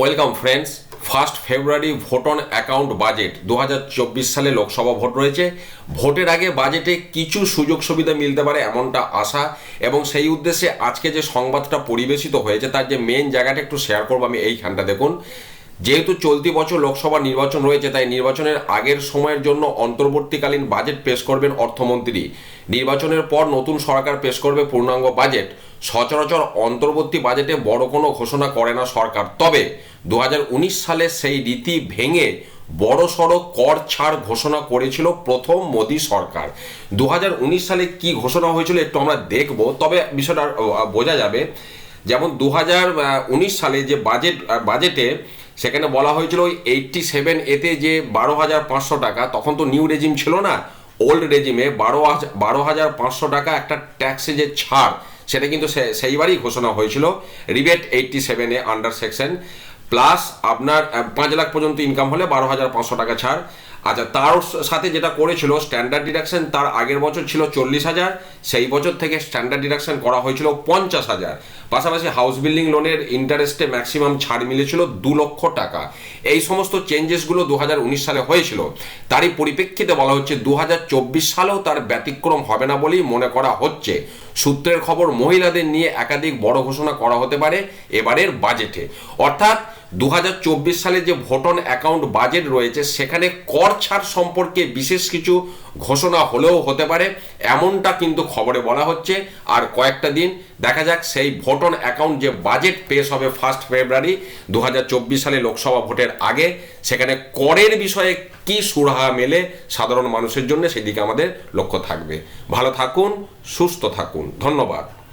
Welcome friends, first February vote on account budget দু হাজার চব্বিশ সালে লোকসভা ভোট রয়েছে। ভোটের আগে বাজেটে কিছু সুযোগ সুবিধা মিলতে পারে এমনটা আশা এবং সেই উদ্দেশ্যে আজকে যে সংবাদটা পরিবেশিত হয়েছে তার যে মেন জায়গাটা একটু শেয়ার করব আমি এইখানটা দেখুন। যেহেতু চলতি বছর লোকসভা নির্বাচন রয়েছে, তাই নির্বাচনের আগের সময়ের জন্য অন্তর্বর্তীকালীন বাজেট পেশ করবেন অর্থমন্ত্রী। নির্বাচনের পর নতুন সরকার পেশ করবে পূর্ণাঙ্গ বাজেট। সচরাচর অন্তর্বর্তী বাজেটে বড় কোনো ঘোষণা করে না সরকার। তবে দু হাজার উনিশ সালে সেই রীতি ভেঙে বড় সড়ো কর ছাড় ঘোষণা করেছিল প্রথম মোদী সরকার। দু হাজার উনিশ সালে কি ঘোষণা হয়েছিল একটু আমরা দেখব। তবে বিষয়টা বোঝা যাবে। যেমন দু হাজার উনিশ সালে যে বাজেট বাজেটে সেখানে বলা হয়েছিল ওই এইটটি সেভেন এতে যে বারো হাজার পাঁচশো টাকা, তখন তো নিউ রেজিম ছিল না। ওল্ড রেজিমে বারো হাজার বারো হাজার পাঁচশো টাকা একটা ট্যাক্সে যে ছাড় সেটা কিন্তু সেইবারই ঘোষণা হয়েছিল। রিবেট এইটটি সেভেনে আন্ডার সেকশন প্লাস আপনার পাঁচ লাখ পর্যন্ত ইনকাম হলে বারো হাজার পাঁচশো টাকা ছাড়। আচ্ছা তার সাথে যেটা করেছিল স্ট্যান্ডার্ড ডিডাকশন তার আগের বছর ছিল চল্লিশ হাজার, সেই বছর থেকে স্ট্যান্ডার্ড ডিডাকশন করা হয়েছিল পঞ্চাশ হাজার। পাশাপাশি হাউস বিল্ডিং লোনের ইন্টারেস্টে ম্যাক্সিমাম ছাড় মিলেছিল দু লক্ষ টাকা। এই সমস্ত চেঞ্জেসগুলো দু হাজার উনিশ সালে হয়েছিল। তারই পরিপ্রেক্ষিতে বলা হচ্ছে দু হাজার চব্বিশ সালেও তার ব্যতিক্রম হবে না বলেই মনে করা হচ্ছে। সূত্রের খবর মহিলাদের নিয়ে একাধিক বড় ঘোষণা করা হতে পারে এবারের বাজেটে। অর্থাৎ দু হাজার চব্বিশ সালে যে ভোটন অ্যাকাউন্ট বাজেট রয়েছে, সেখানে কর ছাড় সম্পর্কে বিশেষ কিছু ঘোষণা হলেও হতে পারে, এমনটা কিন্তু খবরে বলা হচ্ছে। আর কয়েকটা দিন, দেখা যাক সেই ভোটন অ্যাকাউন্ট যে বাজেট পেশ হবে ফার্স্ট ফেব্রুয়ারি দু হাজার চব্বিশ সালে লোকসভা ভোটের আগে, সেখানে করের বিষয়ে কি সুরাহা মেলে সাধারণ মানুষের জন্য, সেদিকে আমাদের লক্ষ্য থাকবে। ভালো থাকুন, সুস্থ থাকুন। ধন্যবাদ।